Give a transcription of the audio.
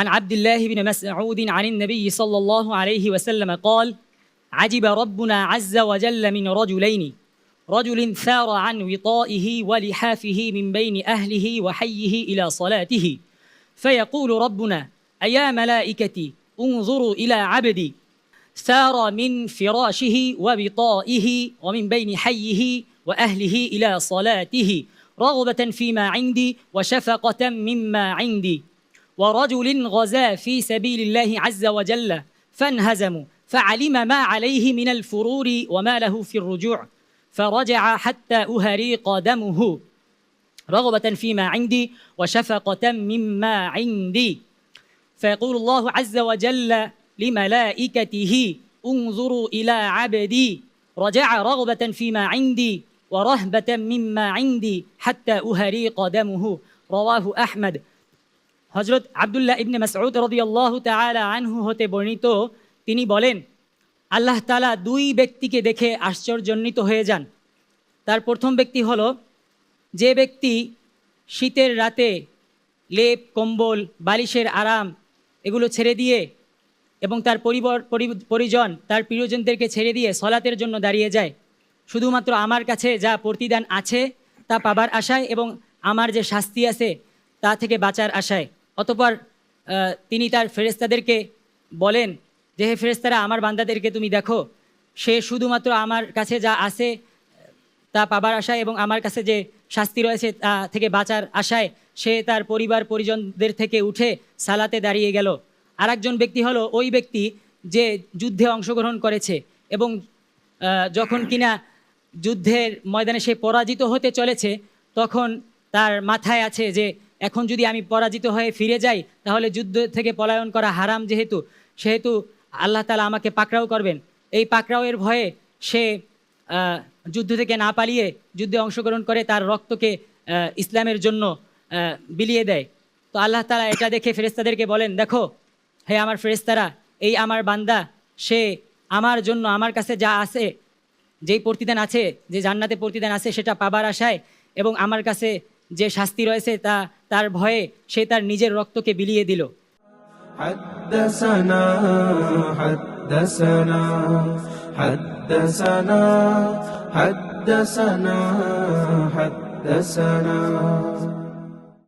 عن عبد الله بن مسعود عن النبي صلى الله عليه وسلم قال عجب ربنا عز وجل من رجلين رجل ثار عن وطائه ولحافه من بين أهله وحيه إلى صلاته فيقول ربنا أيا ملائكتي انظروا إلى عبدي سار من فراشه وبطائه ومن بين حيه وأهله إلى صلاته رغبة فيما عندي وشفقة مما عندي ورجل غزا في سبيل الله عز وجل فانهزموا فعلم ما عليه من الفرور وما له في الرجوع فرجع حتى أهريق دمه رغبة فيما عندي وشفقة مما عندي. فيقول الله عز وجل لملائكته انظروا إلى عبدي. رجع رغبة فيما عندي ورهبة مما عندي حتى أهريق دمه. رواه أحمد. হজরত আবদুল্লাহ ইবনে মাসউদ রদিয়াল্লাহু তাআলা আনহু হতে বর্ণিত, তিনি বলেন, আল্লাহ তালা দুই ব্যক্তিকে দেখে আশ্চর্যান্বিত হয়ে যান। তার প্রথম ব্যক্তি হলো, যে ব্যক্তি শীতের রাতে লেপ, কম্বল, বালিশের আরাম এগুলো ছেড়ে দিয়ে এবং তার পরিবার, পরি- পরিজন, তার প্রিয়জনদেরকে ছেড়ে দিয়ে সলাতের জন্য দাঁড়িয়ে যায়। শুধুমাত্র আমার কাছে যা প্রতিদান আছে তা পাবার আশায় এবং আমার যে শাস্তি আছে তা থেকে বাঁচার আশায়। অতপর তিনি তার ফেরেস্তাদেরকে বলেন যে, হে ফেরেস্তারা আমার বান্দাদেরকে তুমি দেখো। সে শুধুমাত্র আমার কাছে যা আছে, তা পাবার আশায় এবং আমার কাছে যে শাস্তি রয়েছে, তা থেকে বাঁচার আশায় সে তার পরিবার পরিজনদের থেকে উঠে সালাতে দাঁড়িয়ে গেল। আরেকজন ব্যক্তি হলো ওই ব্যক্তি যে যুদ্ধে অংশগ্রহণ করেছে এবং যখন কিনা যুদ্ধের ময়দানে সে পরাজিত হতে চলেছে, তখন তার মাথায় আছে যে এখন যদি আমি পরাজিত হয়ে ফিরে যাই, তাহলে যুদ্ধ থেকে পলায়ন করা হারাম যেহেতু। সেহেতু আল্লাহ তালা আমাকে পাকড়াও করবেন। এই পাকড়াওয়ের ভয়ে সে যুদ্ধ থেকে না পালিয়ে যুদ্ধে অংশগ্রহণ করে তার রক্তকে ইসলামের জন্য বিলিয়ে দেয়। তো আল্লাহ তালা এটা দেখে ফেরেস্তাদেরকে বলেন, দেখো, হে আমার ফেরেস্তারা এই আমার বান্দা, সে আমার জন্য আমার কাছে যা আছে, যেই প্রতিদান আছে, যে জান্নাতে প্রতিদান আছে, সেটা পাবার আশায় এবং আমার কাছে যে শাস্তি রয়েছে তা তার ভয়ে সে তার নিজের রক্তকে বিলিয়ে দিল حدثنا حدثنا حدثنا حدثنا حدثنا